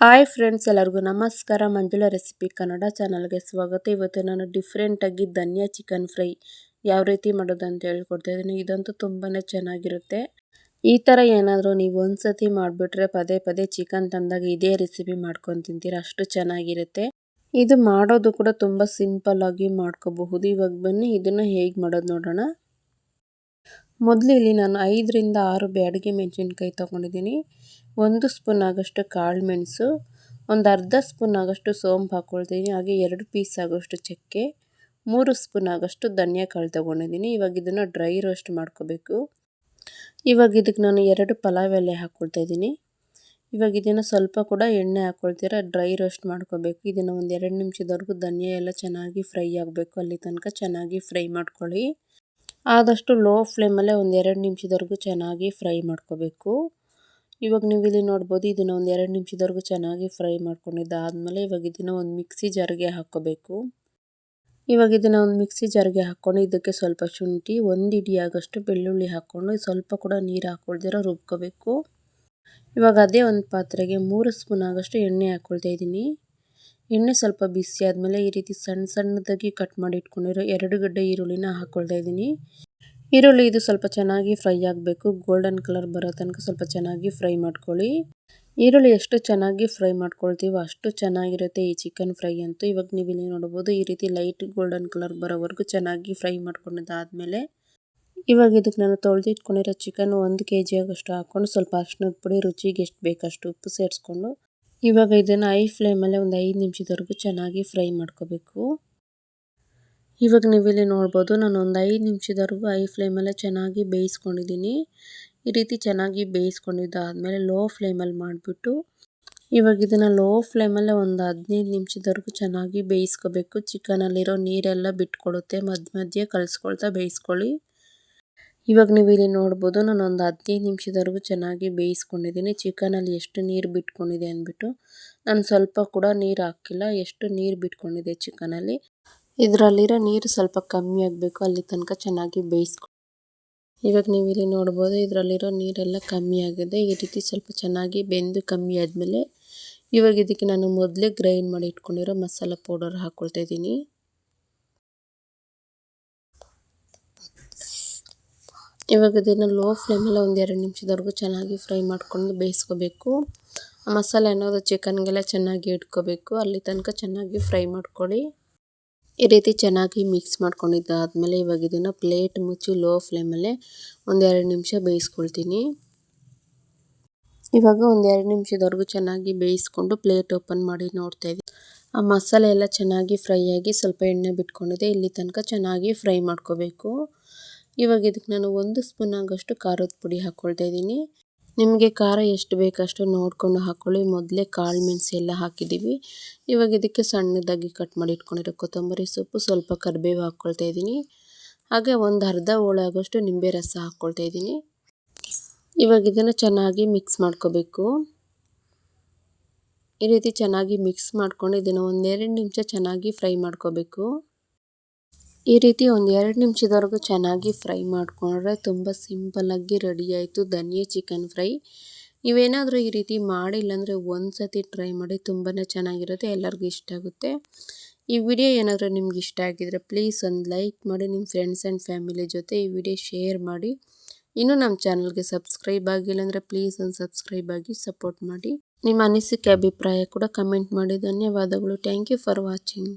Hi friends, ಎಲ್ಲರಿಗೂ ನಮಸ್ಕಾರ. ಮಂಜುಳ recipe Kannada ಚಾನಲ್ಗೆ ಸ್ವಾಗತ. ಇವತ್ತು ನಾನು ಡಿಫ್ರೆಂಟಾಗಿ ಧನಿಯಾ ಚಿಕನ್ ಫ್ರೈ ಯಾವ ರೀತಿ ಮಾಡೋದು ಅಂತ ಹೇಳ್ಕೊಡ್ತಾ ಇದ್ದೀನಿ. ಇದಂತೂ ತುಂಬಾ ಚೆನ್ನಾಗಿರುತ್ತೆ. ಈ ಥರ ಏನಾದರೂ ನೀವು ಒಂದು ಸತಿ ಮಾಡಿಬಿಟ್ರೆ ಪದೇ ಪದೇ ಚಿಕನ್ ತಂದಾಗ ಇದೇ ರೆಸಿಪಿ ಮಾಡ್ಕೊಂಡು ತಿಂತೀರ? ಅಷ್ಟು ಚೆನ್ನಾಗಿರುತ್ತೆ. ಇದು ಮಾಡೋದು ಕೂಡ ತುಂಬ ಸಿಂಪಲ್ಲಾಗಿ ಮಾಡ್ಕೋಬಹುದು. ಇವಾಗ ಬನ್ನಿ, ಇದನ್ನು ಹೇಗೆ ಮಾಡೋದು ನೋಡೋಣ. ಮೊದಲು ಇಲ್ಲಿ ನಾನು ಐದರಿಂದ ಆರು ಬ್ಯಾಡಿಗೆ ಮೆಣಸಿನ್ಕಾಯಿ ತೊಗೊಂಡಿದ್ದೀನಿ. ಒಂದು ಸ್ಪೂನ್ ಆಗೋಷ್ಟು ಕಾಳು ಮೆಣಸು, ಒಂದು ಅರ್ಧ ಸ್ಪೂನ್ ಆಗೋಷ್ಟು ಸೋಂಪು ಹಾಕ್ಕೊಳ್ತೀನಿ ಹಾಗೆ ಎರಡು ಪೀಸ್ ಆಗೋಷ್ಟು ಚಕ್ಕೆ, ಮೂರು ಸ್ಪೂನ್ ಆಗೋಷ್ಟು ಧನಿಯಾ ಕಾಳು ತೊಗೊಂಡಿದ್ದೀನಿ. ಇವಾಗ ಇದನ್ನು ಡ್ರೈ ರೋಸ್ಟ್ ಮಾಡ್ಕೋಬೇಕು. ಇವಾಗ ಇದಕ್ಕೆ ನಾನು ಎರಡು ಪಲಾವ್ ಎಲೆ ಹಾಕ್ಕೊಳ್ತಾ ಇದ್ದೀನಿ. ಇವಾಗ ಇದನ್ನು ಸ್ವಲ್ಪ ಕೂಡ ಎಣ್ಣೆ ಹಾಕ್ಕೊಳ್ತೀರ ಡ್ರೈ ರೋಸ್ಟ್ ಮಾಡ್ಕೋಬೇಕು. ಇದನ್ನು ಒಂದು ಎರಡು ನಿಮಿಷದವರೆಗೂ ಧನಿಯಾ ಎಲ್ಲ ಚೆನ್ನಾಗಿ ಫ್ರೈ ಆಗಬೇಕು. ಅಲ್ಲಿ ತನಕ ಚೆನ್ನಾಗಿ ಫ್ರೈ ಮಾಡ್ಕೊಳ್ಳಿ. ಆದಷ್ಟು ಲೋ ಫ್ಲೇಮಲ್ಲೇ ಒಂದು ಎರಡು ನಿಮಿಷದವರೆಗೂ ಚೆನ್ನಾಗಿ ಫ್ರೈ ಮಾಡ್ಕೋಬೇಕು. ಇವಾಗ ನೀವು ಇಲ್ಲಿ ನೋಡ್ಬೋದು ಇದನ್ನು ಒಂದು ಎರಡು ನಿಮಿಷದವರೆಗೂ ಚೆನ್ನಾಗಿ ಫ್ರೈ ಮಾಡ್ಕೊಂಡಿದ್ದಾದಮೇಲೆ ಇವಾಗ ಇದನ್ನು ಒಂದು ಮಿಕ್ಸಿ ಜಾರಿಗೆ ಹಾಕ್ಕೋಬೇಕು. ಇವಾಗ ಇದನ್ನು ಒಂದು ಮಿಕ್ಸಿ ಜಾರಿಗೆ ಹಾಕ್ಕೊಂಡು ಇದಕ್ಕೆ ಸ್ವಲ್ಪ ಶುಂಠಿ, ಒಂದು ಇಡಿ ಬೆಳ್ಳುಳ್ಳಿ ಹಾಕ್ಕೊಂಡು ಸ್ವಲ್ಪ ಕೂಡ ನೀರು ಹಾಕ್ಕೊಳ್ದಿರೋ ರುಬ್ಕೋಬೇಕು. ಇವಾಗ ಅದೇ ಒಂದು ಪಾತ್ರೆಗೆ ಮೂರು ಸ್ಪೂನ್ ಆಗೋಷ್ಟು ಎಣ್ಣೆ ಹಾಕ್ಕೊಳ್ತಾ ಇದ್ದೀನಿ ಎಣ್ಣೆ ಸ್ವಲ್ಪ ಬಿಸಿ ಆದಮೇಲೆ ಈ ರೀತಿ ಸಣ್ಣ ಸಣ್ಣದಾಗಿ ಕಟ್ ಮಾಡಿ ಇಟ್ಕೊಂಡಿರೋ ಎರಡು ಗಡ್ಡೆ ಈರುಳ್ಳಿನ ಹಾಕ್ಕೊಳ್ತಾ ಇದ್ದೀನಿ. ಈರುಳ್ಳಿ ಇದು ಸ್ವಲ್ಪ ಚೆನ್ನಾಗಿ ಫ್ರೈ ಆಗಬೇಕು. ಗೋಲ್ಡನ್ ಕಲರ್ ಬರೋ ತನಕ ಸ್ವಲ್ಪ ಚೆನ್ನಾಗಿ ಫ್ರೈ ಮಾಡ್ಕೊಳ್ಳಿ. ಈರುಳ್ಳಿ ಎಷ್ಟು ಚೆನ್ನಾಗಿ ಫ್ರೈ ಮಾಡ್ಕೊಳ್ತೀವೋ ಅಷ್ಟು ಚೆನ್ನಾಗಿರುತ್ತೆ ಈ ಚಿಕನ್ ಫ್ರೈ ಅಂತೂ. ಇವಾಗ ನೀವು ಇಲ್ಲಿ ನೋಡ್ಬೋದು ಈ ರೀತಿ ಲೈಟ್ ಗೋಲ್ಡನ್ ಕಲರ್ ಬರೋವರೆಗೂ ಚೆನ್ನಾಗಿ ಫ್ರೈ ಮಾಡ್ಕೊಂಡಿದ್ದಾದಮೇಲೆ ಇವಾಗ ಇದಕ್ಕೆ ನಾನು ತೊಳೆದಿಟ್ಕೊಂಡಿರೋ ಚಿಕನ್ ಒಂದು ಕೆ ಜಿ ಆಗೋಷ್ಟು ಹಾಕ್ಕೊಂಡು ಸ್ವಲ್ಪ ಅರ್ಶಿನದ ಪುಡಿ ರುಚಿಗೆ ಎಷ್ಟು ಬೇಕಷ್ಟು ಉಪ್ಪು ಸೇರಿಸ್ಕೊಂಡು ಇವಾಗ ಇದನ್ನು ಐ ಫ್ಲೇಮಲ್ಲೇ ಒಂದು ಐದು ನಿಮಿಷದವರೆಗೂ ಚೆನ್ನಾಗಿ ಫ್ರೈ ಮಾಡ್ಕೋಬೇಕು. ಇವಾಗ ನೀವಿಲ್ಲಿ ನೋಡ್ಬೋದು, ನಾನು ಒಂದು ಐದು ನಿಮಿಷದವರೆಗೂ ಐ ಫ್ಲೇಮಲ್ಲೇ ಚೆನ್ನಾಗಿ ಬೇಯಿಸ್ಕೊಂಡಿದ್ದೀನಿ. ಈ ರೀತಿ ಚೆನ್ನಾಗಿ ಬೇಯಿಸ್ಕೊಂಡಿದ್ದಾದಮೇಲೆ ಲೋ ಫ್ಲೇಮಲ್ಲಿ ಮಾಡಿಬಿಟ್ಟು, ಇವಾಗ ಇದನ್ನು ಲೋ ಫ್ಲೇಮಲ್ಲೇ ಒಂದು ಹದಿನೈದು ನಿಮಿಷದವರೆಗೂ ಚೆನ್ನಾಗಿ ಬೇಯಿಸ್ಕೋಬೇಕು. ಚಿಕನಲ್ಲಿರೋ ನೀರೆಲ್ಲ ಬಿಟ್ಕೊಡುತ್ತೆ. ಮಧ್ಯ ಮಧ್ಯೆ ಕಲಿಸ್ಕೊಳ್ತಾ ಬೇಯಿಸ್ಕೊಳ್ಳಿ. ಇವಾಗ ನೀವು ಇಲ್ಲಿ ನೋಡ್ಬೋದು ನಾನು ಒಂದು ಹದಿನೈದು ನಿಮಿಷದವರೆಗೂ ಚೆನ್ನಾಗಿ ಬೇಯಿಸ್ಕೊಂಡಿದ್ದೀನಿ. ಚಿಕನಲ್ಲಿ ಎಷ್ಟು ನೀರು ಬಿಟ್ಕೊಂಡಿದೆ ಅಂದ್ಬಿಟ್ಟು ನಾನು ಸ್ವಲ್ಪ ಕೂಡ ನೀರು ಹಾಕಿಲ್ಲ, ಎಷ್ಟು ನೀರು ಬಿಟ್ಕೊಂಡಿದೆ ಚಿಕನಲ್ಲಿ. ಇದರಲ್ಲಿರೋ ನೀರು ಸ್ವಲ್ಪ ಕಮ್ಮಿ ಆಗಬೇಕು, ಅಲ್ಲಿ ತನಕ ಚೆನ್ನಾಗಿ ಬೇಯಿಸ್ಕೊ. ಇವಾಗ ನೀವು ಇಲ್ಲಿ ನೋಡ್ಬೋದು ಇದರಲ್ಲಿರೋ ನೀರೆಲ್ಲ ಕಮ್ಮಿ ಆಗಿದೆ, ಈ ರೀತಿ ಸ್ವಲ್ಪ ಚೆನ್ನಾಗಿ ಬೆಂದು ಕಮ್ಮಿ ಆದಮೇಲೆ ಇವಾಗ ಇದಕ್ಕೆ ನಾನು ಮೊದಲೇ ಗ್ರೈಂಡ್ ಮಾಡಿ ಇಟ್ಕೊಂಡಿರೋ ಮಸಾಲ ಪೌಡರ್ ಹಾಕ್ಕೊಳ್ತಾ ಇದ್ದೀನಿ. ಇವಾಗ ಇದನ್ನು ಲೋ ಫ್ಲೇಮಲ್ಲಿ ಒಂದು ಎರಡು ನಿಮಿಷದವರೆಗೂ ಚೆನ್ನಾಗಿ ಫ್ರೈ ಮಾಡ್ಕೊಂಡು ಬೇಯಿಸ್ಕೋಬೇಕು. ಮಸಾಲೆ ಅನ್ನೋದು ಚಿಕನ್ಗೆಲ್ಲ ಚೆನ್ನಾಗಿ ಇಟ್ಕೋಬೇಕು. ಅಲ್ಲಿ ತನಕ ಚೆನ್ನಾಗಿ ಫ್ರೈ ಮಾಡ್ಕೊಳ್ಳಿ. ಈ ರೀತಿ ಚೆನ್ನಾಗಿ ಮಿಕ್ಸ್ ಮಾಡ್ಕೊಂಡಿದ್ದಾದಮೇಲೆ ಇವಾಗ ಇದನ್ನು ಪ್ಲೇಟ್ ಮುಚ್ಚಿ ಲೋ ಫ್ಲೇಮಲ್ಲೇ ಒಂದೆರಡು ನಿಮಿಷ ಬೇಯಿಸ್ಕೊಳ್ತೀನಿ. ಇವಾಗ ಒಂದೆರಡು ನಿಮಿಷದವರೆಗೂ ಚೆನ್ನಾಗಿ ಬೇಯಿಸ್ಕೊಂಡು ಪ್ಲೇಟ್ ಓಪನ್ ಮಾಡಿ ನೋಡ್ತಾ ಇದ್ದೀನಿ. ಆ ಮಸಾಲೆ ಎಲ್ಲ ಚೆನ್ನಾಗಿ ಫ್ರೈ ಆಗಿ ಸ್ವಲ್ಪ ಎಣ್ಣೆ ಬಿಟ್ಕೊಂಡಿದೆ. ಇಲ್ಲಿ ತನಕ ಚೆನ್ನಾಗಿ ಫ್ರೈ ಮಾಡ್ಕೋಬೇಕು. ಇವಾಗ ಇದಕ್ಕೆ ನಾನು ಒಂದು ಸ್ಪೂನ್ ಆಗೋಷ್ಟು ಖಾರದ ಪುಡಿ ಹಾಕ್ಕೊಳ್ತಾ ಇದ್ದೀನಿ. ನಿಮಗೆ ಖಾರ ಎಷ್ಟು ಬೇಕಷ್ಟು ನೋಡಿಕೊಂಡು ಹಾಕ್ಕೊಳ್ಳಿ ಮೊದಲೇ ಕಾಳು ಮೆಣಸು ಎಲ್ಲ ಹಾಕಿದ್ದೀವಿ. ಇವಾಗ ಇದಕ್ಕೆ ಸಣ್ಣದಾಗಿ ಕಟ್ ಮಾಡಿ ಇಟ್ಕೊಂಡಿರೋ ಕೊತ್ತಂಬರಿ ಸೊಪ್ಪು ಸ್ವಲ್ಪ ಕರಿಬೇವು ಹಾಕ್ಕೊಳ್ತಾ ಇದ್ದೀನಿ. ಹಾಗೆ ಒಂದು ಅರ್ಧ ಹೋಳಾಗೋಷ್ಟು ನಿಂಬೆ ರಸ ಹಾಕ್ಕೊಳ್ತಾ ಇದ್ದೀನಿ. ಇವಾಗ ಇದನ್ನು ಚೆನ್ನಾಗಿ ಮಿಕ್ಸ್ ಮಾಡ್ಕೋಬೇಕು. ಈ ರೀತಿ ಚೆನ್ನಾಗಿ ಮಿಕ್ಸ್ ಮಾಡ್ಕೊಂಡು ಇದನ್ನು ಒಂದೆರಡು ನಿಮಿಷ ಚೆನ್ನಾಗಿ ಫ್ರೈ ಮಾಡ್ಕೋಬೇಕು. ಈ ರೀತಿ ಒಂದು ಎರಡು ನಿಮಿಷದವರೆಗೂ ಚೆನ್ನಾಗಿ ಫ್ರೈ ಮಾಡಿಕೊಂಡ್ರೆ ತುಂಬ ಸಿಂಪಲ್ಲಾಗಿ ರೆಡಿ ಆಯಿತು ಧನಿಯಾ ಚಿಕನ್ ಫ್ರೈ. ನೀವೇನಾದರೂ ಈ ರೀತಿ ಮಾಡಿಲ್ಲ ಅಂದರೆ ಒಂದು ಸತಿ ಟ್ರೈ ಮಾಡಿ ತುಂಬಾ ಚೆನ್ನಾಗಿರುತ್ತೆ, ಎಲ್ಲರಿಗೂ ಇಷ್ಟ ಆಗುತ್ತೆ. ಈ ವಿಡಿಯೋ ಏನಾದರೂ ನಿಮ್ಗೆ ಇಷ್ಟ ಆಗಿದ್ರೆ ಪ್ಲೀಸ್ ಒಂದು ಲೈಕ್ ಮಾಡಿ, ನಿಮ್ಮ ಫ್ರೆಂಡ್ಸ್ ಆ್ಯಂಡ್ ಫ್ಯಾಮಿಲಿ ಜೊತೆ ಈ ವಿಡಿಯೋ ಶೇರ್ ಮಾಡಿ. ಇನ್ನೂ ನಮ್ಮ ಚಾನಲ್ಗೆ ಸಬ್ಸ್ಕ್ರೈಬ್ ಆಗಿಲ್ಲ ಅಂದರೆ ಪ್ಲೀಸ್ ಒಂದು ಸಬ್ಸ್ಕ್ರೈಬ್ ಆಗಿ ಸಪೋರ್ಟ್ ಮಾಡಿ. ನಿಮ್ಮ ಅನಿಸಿಕೆ, ಅಭಿಪ್ರಾಯ ಕೂಡ ಕಮೆಂಟ್ ಮಾಡಿ. ಧನ್ಯವಾದಗಳು. Thank you for watching.